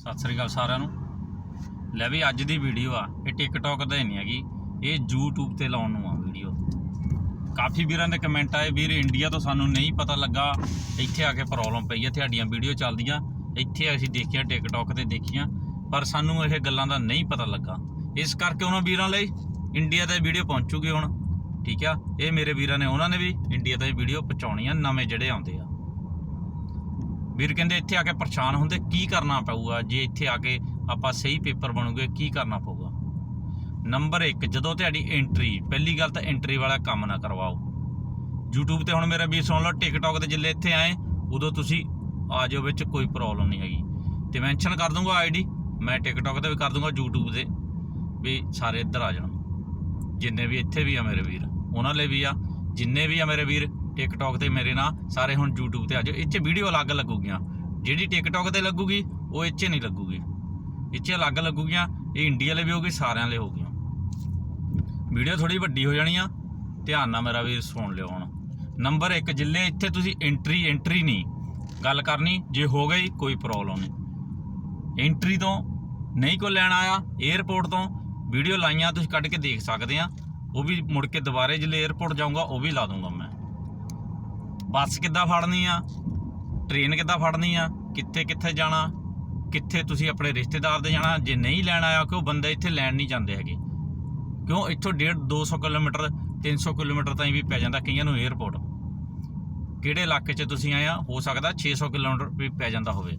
ਸਤਿ ਸ੍ਰੀ ਅਕਾਲ ਸਾਰਿਆਂ ਨੂੰ। ਲੈ ਵੀ ਅੱਜ ਦੀ ਵੀਡੀਓ ਆ, ਇਹ ਟਿਕਟੌਕ ਤੇ ਨਹੀਂ ਹੈਗੀ, ਇਹ YouTube ਤੇ ਲਾਉਣ ਨੂੰ ਆ ਵੀਡੀਓ ਕਾਫੀ ਵੀਰਾਂ ਦੇ ਕਮੈਂਟ ਆਏ, ਵੀਰ ਇੰਡੀਆ ਤੋਂ ਸਾਨੂੰ ਨਹੀਂ ਪਤਾ ਲੱਗਾ, ਇੱਥੇ ਆ ਕੇ ਪ੍ਰੋਬਲਮ ਪਈ ਹੈ ਤੁਹਾਡੀਆਂ ਵੀਡੀਓ ਚੱਲਦੀਆਂ, ਇੱਥੇ ਅਸੀਂ ਦੇਖਿਆ ਟਿਕਟੌਕ ਤੇ ਦੇਖੀਆਂ, ਪਰ ਸਾਨੂੰ ਇਹ ਗੱਲਾਂ ਦਾ ਨਹੀਂ ਪਤਾ ਲੱਗਾ। ਇਸ ਕਰਕੇ ਉਹਨਾਂ ਵੀਰਾਂ ਲਈ ਇੰਡੀਆ ਤੇ ਵੀਡੀਓ ਪਹੁੰਚੂਗੀ ਹੁਣ, ਠੀਕ ਆ? ਇਹ ਮੇਰੇ ਵੀਰਾਂ ਨੇ, ਉਹਨਾਂ ਨੇ ਵੀ ਇੰਡੀਆ ਤੇ ਵੀਡੀਓ ਪਹੁੰਚਾਉਣੀਆਂ, ਨਵੇਂ ਜਿਹੜੇ ਆਉਂਦੇ ਆ। ਵੀਰ ਕਹਿੰਦੇ ਇੱਥੇ ਆ ਕੇ ਪਰੇਸ਼ਾਨ ਹੁੰਦੇ, ਕੀ ਕਰਨਾ ਪਊਗਾ? ਜੇ ਇੱਥੇ ਆ ਕੇ ਆਪਾਂ ਸਹੀ ਪੇਪਰ ਬਣੂਗੇ, ਕੀ ਕਰਨਾ ਪਊਗਾ? ਨੰਬਰ 1 ਜਦੋਂ ਤੁਹਾਡੀ ਐਂਟਰੀ ਪਹਿਲੀ ਗੱਲ ਤਾਂ ਐਂਟਰੀ ਵਾਲਾ ਕੰਮ ਨਾ ਕਰਵਾਓ। YouTube ਤੇ ਹੁਣ ਮੇਰਾ ਵੀਰ ਸੁਣ ਲਓ, TikTok ਤੇ ਜਿੱਲੇ ਇੱਥੇ ਆਏ, ਉਦੋਂ ਤੁਸੀਂ ਆ ਜਾਓ ਵਿੱਚ, ਕੋਈ ਪ੍ਰੋਬਲਮ ਨਹੀਂ ਹੈਗੀ। ਤੇ ਮੈਂਸ਼ਨ ਕਰ ਦੂੰਗਾ ਆਈਡੀ ਮੈਂ TikTok ਤੇ ਵੀ ਕਰ ਦੂੰਗਾ, YouTube ਤੇ ਵੀ ਸਾਰੇ ਇੱਧਰ ਆ ਜਾਣ। ਜਿੰਨੇ ਵੀ ਇੱਥੇ ਵੀ ਆ ਮੇਰੇ ਵੀਰ, ਉਹਨਾਂ ਲਈ ਵੀ ਆ, ਜਿੰਨੇ ਵੀ ਆ ਮੇਰੇ ਵੀਰ ਟਿਕਟੌਕ ਤੇ ਮੇਰੇ ਨਾਲ, ਸਾਰੇ ਹੁਣ YouTube ਤੇ ਆ ਜਾਓ। ਇੱਥੇ ਵੀਡੀਓ ਅਲੱਗ ਲੱਗੂਗੀਆਂ। ਜਿਹੜੀ ਟਿਕਟੌਕ ਤੇ ਲੱਗੂਗੀ, ਉਹ ਇੱਥੇ ਨਹੀਂ ਲੱਗੂਗੀ। ਇੱਥੇ ਅਲੱਗ ਲੱਗੂਗੀਆਂ, ਇਹ ਇੰਡੀਆ ਲਈ ਵੀ ਹੋਗੀ ਸਾਰਿਆਂ ਲਈ ਹੋਗੀ ਵੀਡੀਓ ਥੋੜੀ ਵੱਡੀ ਹੋ ਜਾਣੀ ਆ। ਧਿਆਨ ਨਾਲ ਮੇਰਾ ਵੀ ਸੁਣ ਲਿਓ ਹੁਣ। ਨੰਬਰ 1 ਜ਼ਿਲ੍ਹੇ ਇੱਥੇ ਤੁਸੀਂ ਐਂਟਰੀ ਐਂਟਰੀ ਨਹੀਂ। ਗੱਲ ਕਰਨੀ, ਜੇ ਹੋ ਗਈ, ਕੋਈ ਪ੍ਰੋਬਲਮ ਨਹੀਂ। ਐਂਟਰੀ ਤੋਂ ਨਹੀਂ ਕੋ ਲੈਣ ਆਇਆ 에ਅਰਪੋਰਟ ਤੋਂ ਵੀਡੀਓ ਲਾਈਆਂ, ਤੁਸੀਂ ਕੱਢ ਕੇ ਦੇਖ ਸਕਦੇ ਆ। ਉਹ ਵੀ ਮੁੜ ਕੇ ਦੁਬਾਰੇ ਜਿਲੇ 에ਅਰਪੋਰਟ ਜਾਊਂਗਾ, ਉਹ ਵੀ ਲਾ ਦੂੰਗਾ ਮੈਂ। ਬੱਸ ਕਿੱਦਾਂ ਫੜਨੀ ਆ? ਟ੍ਰੇਨ ਕਿੱਦਾਂ ਫੜਨੀ ਆ? ਕਿੱਥੇ ਕਿੱਥੇ ਜਾਣਾ? ਕਿੱਥੇ ਤੁਸੀਂ ਆਪਣੇ ਰਿਸ਼ਤੇਦਾਰ ਦੇ ਜਾਣਾ? ਜੇ ਨਹੀਂ ਲੈਣ ਆਇਆ ਕਿ ਉਹ ਬੰਦੇ ਇੱਥੇ ਲੈਣ ਨਹੀਂ ਜਾਂਦੇ ਹੈਗੇ? ਕਿਉਂ ਇੱਥੋਂ 1.5 200 ਕਿਲੋਮੀਟਰ 300 ਕਿਲੋਮੀਟਰ ਤਾਈਂ ਵੀ ਪੈ ਜਾਂਦਾ ਕਈਆਂ ਨੂੰ 에어ਪੋਰਟ ਕਿਹੜੇ ਇਲਾਕੇ 'ਚ ਤੁਸੀਂ ਆਏ ਆ? ਹੋ ਸਕਦਾ 600 ਕਿਲੋਮੀਟਰ ਵੀ ਪੈ ਜਾਂਦਾ ਹੋਵੇ।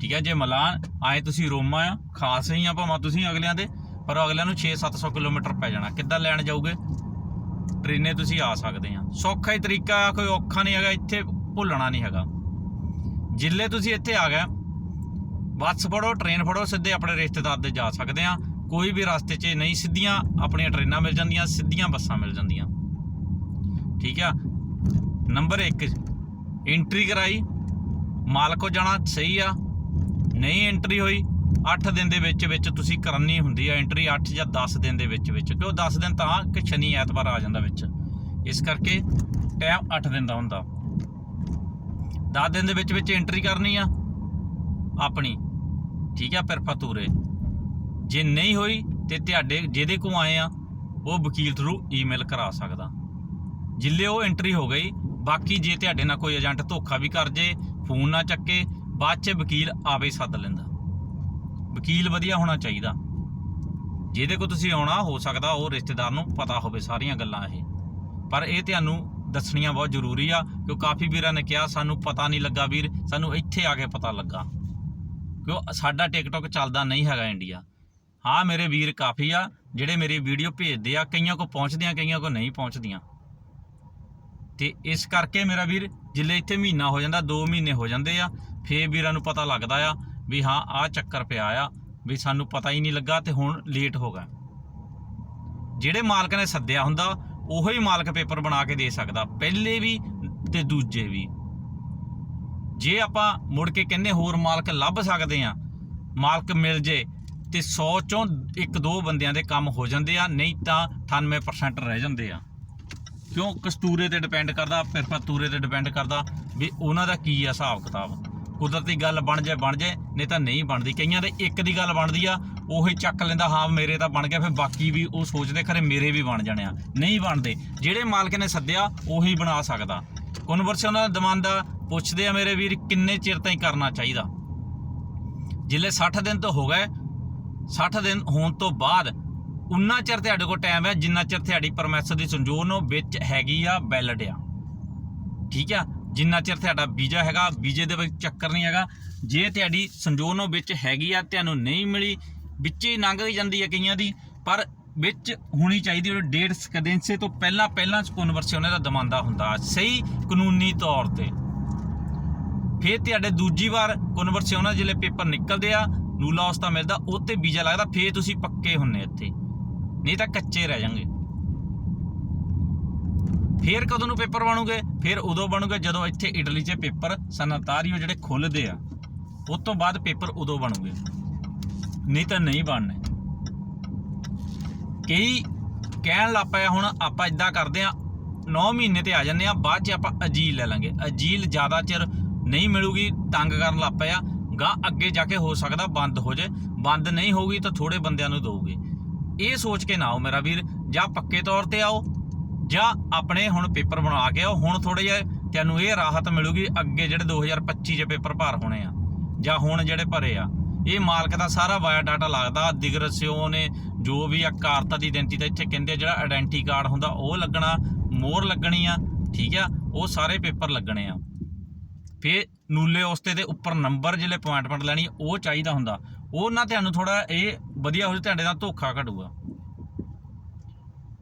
ਠੀਕ ਹੈ ਜੇ ਮਲਾਨ, ਆਏ ਤੁਸੀਂ ਰੋਮਾ ਆ, ਖਾਸ ਹੀ ਆ ਭਾਵੇਂ ਤੁਸੀਂ ਅਗਲਿਆਂ ਦੇ, ਪਰ ਅਗਲਿਆਂ ਨੂੰ 6-700 ਕਿਲੋਮੀਟਰ ਪੈ ਜਾਣਾ। ਕਿੱਦਾਂ ਲੈਣ ਜਾਓਗੇ? ਟ੍ਰੇਨੇ ਤੁਸੀਂ ਆ ਸਕਦੇ ਆ। ਸੌਖਾ ਹੀ ਤਰੀਕਾ ਆ, ਕੋਈ ਔਖਾ ਨਹੀਂ ਹੈਗਾ, ਇੱਥੇ ਭੁੱਲਣਾ ਨਹੀਂ ਹੈਗਾ। ਜਿੱਲੇ ਤੁਸੀਂ ਇੱਥੇ ਆ ਗਏ, ਬੱਸ ਫੜੋ, ਟ੍ਰੇਨ ਫੜੋ, ਸਿੱਧੇ ਆਪਣੇ ਰਿਸ਼ਤੇਦਾਰ ਦੇ ਜਾ ਸਕਦੇ ਆ। ਕੋਈ ਵੀ ਰਸਤੇ 'ਚ ਨਹੀਂ ਸਿੱਧੀਆਂ, ਆਪਣੀਆਂ ਟ੍ਰੇਨਾਂ ਮਿਲ ਜਾਂਦੀਆਂ, ਸਿੱਧੀਆਂ ਬੱਸਾਂ ਮਿਲ ਜਾਂਦੀਆਂ। ਠੀਕ ਆ? ਨੰਬਰ 1 ਐਂਟਰੀ ਕਰਾਈ। ਮਾਲਕੋ ਜਾਣਾ ਸਹੀ ਆ। ਨਹੀਂ ਐਂਟਰੀ ਹੋਈ 8 ਦਿਨ ਦੇ ਵਿੱਚ ਵਿੱਚ ਤੁਸੀਂ ਕਰਨੀ ਹੁੰਦੀ ਆ ਐਂਟਰੀ 8 ਜਾਂ 10 ਦਿਨ ਦੇ ਵਿੱਚ ਵਿੱਚ, ਕਿਉਂ 10 ਦਿਨ ਤਾਂ ਕਿ ਸ਼ਨੀ ਐਤਵਾਰ ਆ ਜਾਂਦਾ ਵਿੱਚ। ਇਸ ਕਰਕੇ ਟਾਈਮ 8 ਦਿਨ ਦਾ ਹੁੰਦਾ। 10 ਦਿਨ ਦੇ ਵਿੱਚ ਵਿੱਚ ਐਂਟਰੀ ਕਰਨੀ ਆ ਆਪਣੀ, ਠੀਕ ਆ ਫਿਰ ਫਤੂਰੇ। ਜੇ ਨਹੀਂ ਹੋਈ ਤੇ ਤੁਹਾਡੇ, ਜਿਹਦੇ ਕੋ ਆਏ ਆ, ਉਹ ਵਕੀਲ ਥਰੂ ਈਮੇਲ ਕਰਾ ਸਕਦਾ। ਜਿੱਲੇ ਉਹ ਐਂਟਰੀ ਹੋ ਗਈ, ਬਾਕੀ ਜੇ ਤੁਹਾਡੇ ਨਾਲ ਕੋਈ ਏਜੰਟ ਧੋਖਾ ਵੀ ਕਰ ਜੇ, ਫੋਨ ਨਾ ਚੱਕੇ, ਬਾਅਦ ਚ ਵਕੀਲ ਆਵੇ ਸੱਦ ਲੈਂਦਾ। ਵਕੀਲ ਵਧੀਆ ਹੋਣਾ ਚਾਹੀਦਾ। ਜਿਹਦੇ ਕੋ ਤੁਸੀਂ ਆਉਣਾ, ਹੋ ਸਕਦਾ ਉਹ ਰਿਸ਼ਤੇਦਾਰ ਨੂੰ ਪਤਾ ਹੋਵੇ ਸਾਰੀਆਂ ਗੱਲਾਂ ਇਹ। ਪਰ ਇਹ ਤੁਹਾਨੂੰ ਦੱਸਣੀਆਂ ਬਹੁਤ ਜ਼ਰੂਰੀ ਆ, ਕਿਉਂ ਕਾਫੀ ਵੀਰਾਂ ਨੇ ਕਿਹਾ, ਸਾਨੂੰ ਪਤਾ ਨਹੀਂ ਲੱਗਾ ਵੀਰ, ਸਾਨੂੰ ਇੱਥੇ ਆ ਕੇ ਪਤਾ ਲੱਗਾ। ਕਿਉਂ ਸਾਡਾ ਟਿਕਟੌਕ ਚੱਲਦਾ ਨਹੀਂ ਹੈਗਾ ਇੰਡੀਆ। ਹਾਂ, ਮੇਰੇ ਵੀਰ ਕਾਫੀ ਆ, ਜਿਹੜੇ ਮੇਰੀ ਵੀਡੀਓ ਭੇਜਦੇ ਆ, ਕਈਆਂ ਕੋ ਪਹੁੰਚਦੀਆਂ ਕਈਆਂ ਕੋ ਨਹੀਂ ਪਹੁੰਚਦੀਆਂ। ਤੇ ਇਸ ਕਰਕੇ ਮੇਰਾ ਵੀਰ, ਜਿੱਲੇ ਇੱਥੇ ਮਹੀਨਾ ਹੋ ਜਾਂਦਾ 2 ਮਹੀਨੇ ਹੋ ਜਾਂਦੇ ਆ, ਫੇਰ ਵੀਰਾਂ ਨੂੰ ਪਤਾ ਲੱਗਦਾ ਆ ਵੀ ਹਾਂ, ਆਹ ਚੱਕਰ ਪਿਆ ਆ ਵੀ ਸਾਨੂੰ ਪਤਾ ਹੀ ਨਹੀਂ ਲੱਗਾ ਤੇ ਹੁਣ ਲੇਟ ਹੋ ਗਿਆ। ਜਿਹੜੇ ਮਾਲਕ ਨੇ ਸੱਦਿਆ ਹੁੰਦਾ, ਉਹੋ ਹੀ ਮਾਲਕ ਪੇਪਰ ਬਣਾ ਕੇ ਦੇ ਸਕਦਾ, ਪਹਿਲੇ ਵੀ ਤੇ ਦੂਜੇ ਵੀ। ਜੇ ਆਪਾਂ ਮੁੜ ਕੇ ਕਹਿੰਦੇ ਹੋਰ ਮਾਲਕ ਲੱਭ ਸਕਦੇ ਆ ਮਾਲਕ ਮਿਲ ਜੇ ਤੇ 100 ਚੋਂ ਇੱਕ ਦੋ ਬੰਦਿਆਂ ਦੇ ਕੰਮ ਹੋ ਜਾਂਦੇ ਆ, ਨਹੀਂ ਤਾਂ 98% ਰਹਿ ਜਾਂਦੇ ਆ। ਕਿਉਂ? ਕਸਤੂਰੇ ਤੇ ਡਿਪੈਂਡ ਕਰਦਾ, ਫਿਰ ਪਤੂਰੇ ਤੇ ਡਿਪੈਂਡ ਕਰਦਾ, ਵੀ ਉਹਨਾਂ ਦਾ ਕੀ ਆ ਹਿਸਾਬ ਕਿਤਾਬ ਕੁਦਰਤੀ ਗੱਲ ਬਣ ਜਾਏ ਬਣ ਜਾਏ ਨਹੀਂ ਤਾਂ ਨਹੀਂ ਬਣਦੀ। ਕਈਆਂ ਦੇ ਇੱਕ ਦੀ ਗੱਲ ਬਣਦੀ ਆ, ਉਹੀ ਚੱਕ ਲੈਂਦਾ, ਹਾਂ, ਮੇਰੇ ਤਾਂ ਬਣ ਗਿਆ, ਫਿਰ ਬਾਕੀ ਵੀ ਉਹ ਸੋਚਦੇ ਖਰੇ ਮੇਰੇ ਵੀ ਬਣ ਜਾਣੇ ਆ। ਨਹੀਂ ਬਣਦੇ। ਜਿਹੜੇ ਮਾਲਕ ਨੇ ਸੱਦਿਆ, ਉਹੀ ਬਣਾ ਸਕਦਾ। ਕਨਵਰਸ਼ਨ ਦਾ ਦਮਾਂਦਾ ਪੁੱਛਦੇ ਆ ਮੇਰੇ ਵੀਰ, ਕਿੰਨੇ ਚਿਰ ਤਾਈਂ ਕਰਨਾ ਚਾਹੀਦਾ? ਜਿੱਲੇ 60 ਦਿਨ ਤੋਂ ਹੋ ਗਏ 60 ਦਿਨ ਹੋਣ ਤੋਂ ਬਾਅਦ ਉਨਾ ਚਿਰ ਤੁਹਾਡੇ ਕੋਲ ਟਾਈਮ ਹੈ ਜਿੰਨਾ ਚਿਰ ਤੁਹਾਡੀ ਪਰਮਿਸ਼ਨ ਦੀ ਸੰਜੋਨ ਉਹ ਵਿੱਚ ਹੈਗੀ ਆ ਵੈਲਿਡ ਆ। ਠੀਕ ਆ? ਜਿੰਨਾ ਚਿਰ ਤੁਹਾਡਾ ਵੀਜ਼ਾ ਹੈਗਾ, ਵੀਜ਼ੇ ਦੇ ਵਿੱਚ ਚੱਕਰ ਨਹੀਂ ਹੈਗਾ, ਜੇ ਤੁਹਾਡੀ ਸੰਜੋਨ ਉਹ ਵਿੱਚ ਹੈਗੀ ਆ, ਤੁਹਾਨੂੰ ਨਹੀਂ ਮਿਲੀ, ਵਿੱਚੇ ਹੀ ਲੰਘ ਜਾਂਦੀ ਹੈ ਕਈਆਂ ਦੀ, ਪਰ ਵਿੱਚ ਹੋਣੀ ਚਾਹੀਦੀ ਉਹ ਡੇਟ ਸਕਦੈਂਸੇ ਤੋਂ ਪਹਿਲਾਂ ਪਹਿਲਾਂ ਕਨਵਰਸਨ ਦਾ ਦਮਾਂਦਾ ਹੁੰਦਾ, ਸਹੀ ਕਾਨੂੰਨੀ ਤੌਰ ਤੇ। ਫਿਰ ਤੁਹਾਡੇ ਦੂਜੀ ਵਾਰ ਕਨਵਰਸਨ ਜਿਹੜੇ ਪੇਪਰ ਨਿਕਲਦੇ ਆ ਨੂਲਾ ਉਸਤਾ ਮਿਲਦਾ, ਉਹ ਤੇ ਵੀਜ਼ਾ ਲੱਗਦਾ, ਫਿਰ ਤੁਸੀਂ ਪੱਕੇ ਹੁੰਨੇ ਇੱਥੇ। ਨਹੀਂ ਤਾਂ ਕੱਚੇ ਰਹਿ ਜਾਣਗੇ ਫੇਰ ਕਦੋਂ ਨੂੰ ਪੇਪਰ ਬਣੂਗੇ? ਫਿਰ ਉਦੋਂ ਬਣੂਗੇ ਜਦੋਂ ਇੱਥੇ ਇਟਲੀ 'ਚ ਪੇਪਰ ਸਨਤਾਰੀਓ ਜਿਹੜੇ ਖੁੱਲਦੇ ਆ। ਉਸ ਤੋਂ ਬਾਅਦ ਪੇਪਰ ਉਦੋਂ ਬਣੂਗੇ। ਨਹੀਂ ਤਾਂ ਨਹੀਂ ਬਣਨੇ। ਕਈ ਕਹਿਣ ਲੱਗ ਪਿਆ ਹੁਣ ਆਪਾਂ ਇਦਾਂ ਕਰਦੇ ਆ 9 ਮਹੀਨੇ ਤੇ ਆ ਜੰਨੇ ਆ, ਬਾਅਦ 'ਚ ਆਪਾਂ ਅਜੀਲ ਲੈ ਲਾਂਗੇ। ਅਜੀਲ ਜ਼ਿਆਦਾ ਚਿਰ ਨਹੀਂ ਮਿਲੂਗੀ, ਤੰਗ ਕਰਨ ਲੱਗ ਪਿਆ ਗਾ ਅੱਗੇ ਜਾ ਕੇ ਹੋ ਸਕਦਾ ਬੰਦ ਹੋ ਜੇ। ਬੰਦ ਨਹੀਂ ਹੋਊਗੀ ਤਾਂ ਥੋੜੇ ਬੰਦਿਆਂ ਨੂੰ ਦਊਗੇ। ਇਹ ਸੋਚ ਕੇ ਨਾ ਆਓ ਮੇਰਾ ਵੀਰ, ਜਾਂ ਪੱਕੇ ਤੌਰ ਤੇ ਆਓ। ਜਾਂ ਆਪਣੇ ਹੁਣ ਪੇਪਰ ਬਣਾ ਕੇ ਆਓ, ਹੁਣ ਥੋੜੇ ਜਿਹਾ ਤੁਹਾਨੂੰ ਇਹ ਰਾਹਤ ਮਿਲੂਗੀ ਅੱਗੇ ਜਿਹੜੇ 2025 ਚ ਪੇਪਰ ਭਰ ਹੋਣੇ ਆ, ਜਾਂ ਹੁਣ ਜਿਹੜੇ ਭਰੇ ਆ। ਇਹ ਮਾਲਕ ਦਾ ਸਾਰਾ ਬਾਇਓ ਡਾਟਾ ਲੱਗਦਾ ਦਿਗਰਸਿਓ ਨੇ ਜੋ ਵੀ ਆ ਕਾਰਤਾ ਦੀ identity ਇੱਥੇ ਕਹਿੰਦੇ ਜਿਹੜਾ ਆਇਡੈਂਟੀ ਕਾਰਡ ਹੁੰਦਾ ਉਹ ਲੱਗਣਾ, ਮੋਹਰ ਲੱਗਣੀ ਆ, ਠੀਕ ਆ, ਉਹ ਸਾਰੇ ਪੇਪਰ ਲੱਗਣੇ ਆ। ਫਿਰ ਨੂਲੇ ਉਸਤੇ ਦੇ ਉੱਪਰ ਨੰਬਰ ਜਿਹੜੇ ਅਪਾਇੰਟਮੈਂਟ ਲੈਣੀ, ਉਹ ਚਾਹੀਦਾ ਹੁੰਦਾ। ਉਹ ਨਾ ਤੁਹਾਨੂੰ ਥੋੜਾ ਇਹ ਵਧੀਆ ਹੋ ਜੇ, ਤੁਹਾਡੇ ਨਾਲ ਧੋਖਾ ਘਟੂਗਾ।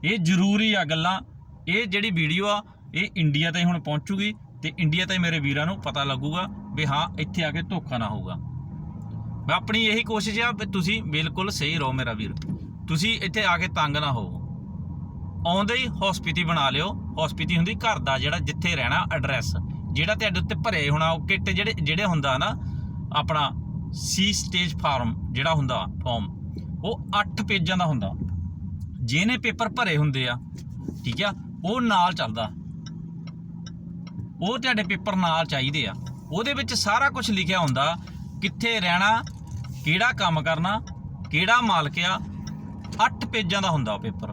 ਇਹ ਜ਼ਰੂਰੀ ਆ ਗੱਲਾਂ ਇਹ ਜਿਹੜੀ ਵੀਡੀਓ ਆ, ਇਹ ਇੰਡੀਆ 'ਤੇ ਹੁਣ ਪਹੁੰਚੂਗੀ ਤੇ ਇੰਡੀਆ 'ਤੇ ਮੇਰੇ ਵੀਰਾਂ ਨੂੰ ਪਤਾ ਲੱਗੂਗਾ ਵੀ ਹਾਂ, ਇੱਥੇ ਆ ਕੇ ਧੋਖਾ ਨਾ ਹੋਊਗਾ। ਮੈਂ ਆਪਣੀ ਇਹੀ ਕੋਸ਼ਿਸ਼ ਆ ਵੀ ਤੁਸੀਂ ਬਿਲਕੁਲ ਸਹੀ ਰਹੋ ਮੇਰਾ ਵੀਰ। ਤੁਸੀਂ ਇੱਥੇ ਆ ਕੇ ਤੰਗ ਨਾ ਹੋਵੋ। ਆਉਂਦੇ ਹੀ ਹਸਪੀਟੀ ਬਣਾ ਲਿਓ। ਹਸਪੀਟੀ ਹੁੰਦੀ ਘਰ ਦਾ ਜਿਹੜਾ ਜਿੱਥੇ ਰਹਿਣਾ ਐਡਰੈਸ ਜਿਹੜਾ ਤੁਹਾਡੇ ਉੱਤੇ ਭਰੇ ਹੋਣਾ, ਉਹ ਕਿੱਟ ਜਿਹੜੇ ਜਿਹੜੇ ਹੁੰਦਾ ਨਾ, ਆਪਣਾ ਸੀ ਸਟੇਜ ਫਾਰਮ ਜਿਹੜਾ ਹੁੰਦਾ ਫਾਰਮ ਉਹ 8 ਪੇਜਾਂ ਦਾ ਹੁੰਦਾ। ਜਿਹਨੇ ਪੇਪਰ ਭਰੇ ਹੁੰਦੇ ਆ, ਠੀਕ ਆ ਉਹ ਨਾਲ ਚੱਲਦਾ। ਉਹ ਤੁਹਾਡੇ ਪੇਪਰ ਨਾਲ ਚਾਹੀਦੇ ਆ। ਉਹਦੇ ਵਿੱਚ ਸਾਰਾ ਕੁਝ ਲਿਖਿਆ ਹੁੰਦਾ, ਕਿੱਥੇ ਰਹਿਣਾ, ਕਿਹੜਾ ਕੰਮ ਕਰਨਾ, ਕਿਹੜਾ ਮਾਲਕ ਆ 8 ਪੇਜਾਂ ਦਾ ਹੁੰਦਾ ਉਹ ਪੇਪਰ।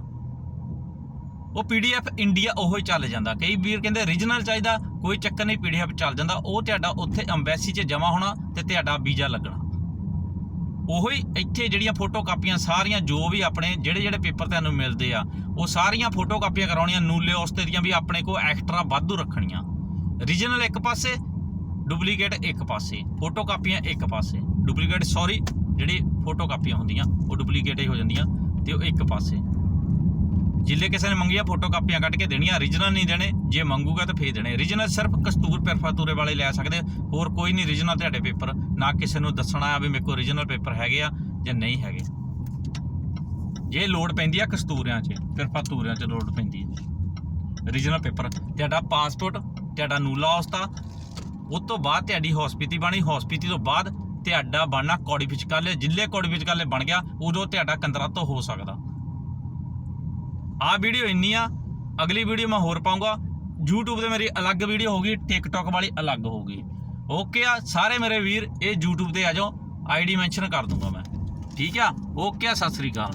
ਉਹ ਪੀਡੀਐਫ ਇੰਡੀਆ ਉਹੋ ਹੀ ਚੱਲ ਜਾਂਦਾ। ਕਈ ਵੀਰ ਕਹਿੰਦੇ origignal ਚਾਹੀਦਾ, ਕੋਈ ਚੱਕਰ ਨਹੀਂ ਪੀਡੀਐਫ ਚੱਲ ਜਾਂਦਾ। ਉਹ ਤੁਹਾਡਾ ਉੱਥੇ ਐਮਬੈਸੀ 'ਚ ਜਮ੍ਹਾਂ ਹੋਣਾ ਤੇ ਤੁਹਾਡਾ ਵੀਜ਼ਾ ਲੱਗਣਾ। ਉਹੋ ਹੀ ਇੱਥੇ ਜਿਹੜੀਆਂ ਫੋਟੋ ਕਾਪੀਆਂ ਸਾਰੀਆਂ ਜੋ ਵੀ ਆਪਣੇ ਜਿਹੜੇ ਜਿਹੜੇ ਪੇਪਰ ਤੁਹਾਨੂੰ ਮਿਲਦੇ ਆ, ਉਹ ਸਾਰੀਆਂ ਫੋਟੋ ਕਾਪੀਆਂ ਕਰਾਉਣੀਆਂ ਨੂਲੇ ਉਸਤੇ ਦੀਆਂ ਵੀ ਆਪਣੇ ਕੋਲ ਐਕਸਟਰਾ ਵਾਧੂ ਰੱਖਣੀਆਂ। ਰੀਜਨਲ ਇੱਕ ਪਾਸੇ ਡੁਪਲੀਕੇਟ ਇੱਕ ਪਾਸੇ ਫੋਟੋ ਕਾਪੀਆਂ ਇੱਕ ਪਾਸੇ। ਡੁਪਲੀਕੇਟ ਸੌਰੀ ਜਿਹੜੀ ਫੋਟੋ ਕਾਪੀਆਂ ਹੁੰਦੀਆਂ, ਉਹ ਡੁਪਲੀਕੇਟ ਹੀ ਹੋ ਜਾਂਦੀਆਂ ਤੇ ਉਹ ਇੱਕ ਪਾਸੇ। ਜਿੱਲੇ ਕਿਸੇ ਨੇ ਮੰਗੀਆਂ, ਫੋਟੋ ਕਾਪੀਆਂ ਕੱਢ ਕੇ ਦੇਣੀਆਂ origignal ਨਹੀਂ ਦੇਣੇ, ਜੇ ਮੰਗੂਗਾ ਤਾਂ ਫੇਰ ਦੇਣੇ। Origignal ਸਿਰਫ ਕਸਤੂਰ ਪਰਫਾਤੂਰੇ ਵਾਲੇ ਲੈ ਸਕਦੇ ਹੋਰ ਕੋਈ ਨਹੀਂ origignal ਤੁਹਾਡੇ ਪੇਪਰ। ਨਾ ਕਿਸੇ ਨੂੰ ਦੱਸਣਾ ਆ ਵੀ ਮੇਰੇ ਕੋਲ origignal ਪੇਪਰ ਹੈਗੇ ਆ ਜਾਂ ਨਹੀਂ ਹੈਗੇ। ਜੇ ਲੋਡ ਪੈਂਦੀ ਆ ਕਸਤੂਰਿਆਂ 'ਚ ਪਰਫਾਤੂਰਿਆਂ 'ਚ ਲੋਡ ਪੈਂਦੀ ਹੈ origignal ਪੇਪਰ। ਤੁਹਾਡਾ ਪਾਸਪੋਰਟ ਤੁਹਾਡਾ ਨੂਲਾ ਉਸਤਾ ਉਸ ਤੋਂ ਬਾਅਦ ਤੁਹਾਡੀ ਹਸਪੀਟੀ ਬਣੀ। ਹਸਪੀਟੀ ਤੋਂ ਬਾਅਦ ਤੁਹਾਡਾ ਬਣਨਾ ਕੌੜੀ ਵਿਚਕਾਲੇ ਜਿੱਲੇ ਕੌੜੀ ਵਿਚਕਾਲੇ ਬਣ ਗਿਆ, ਉਦੋਂ ਤੁਹਾਡਾ ਕੰਤਰਾਤੋ ਹੋ ਸਕਦਾ। ਆਹ ਵੀਡੀਓ ਇੰਨੀ ਆ, ਅਗਲੀ ਵੀਡੀਓ ਮੈਂ ਹੋਰ ਪਾਉਂਗਾ। YouTube ਤੇ ਮੇਰੀ ਅਲੱਗ ਵੀਡੀਓ ਹੋਗੀ TikTok ਵਾਲੀ ਅਲੱਗ ਹੋਗੀ ਓਕੇ ਆ, ਸਾਰੇ ਮੇਰੇ ਵੀਰ ਇਹ YouTube ਤੇ ਆ ਜਾਓ ਆਈਡੀ ਮੈਂਸ਼ਨ ਕਰ ਦੂੰਗਾ ਮੈਂ। ਠੀਕ ਆ? ਓਕੇ ਆ, ਸਤਿ ਸ੍ਰੀ ਅਕਾਲ।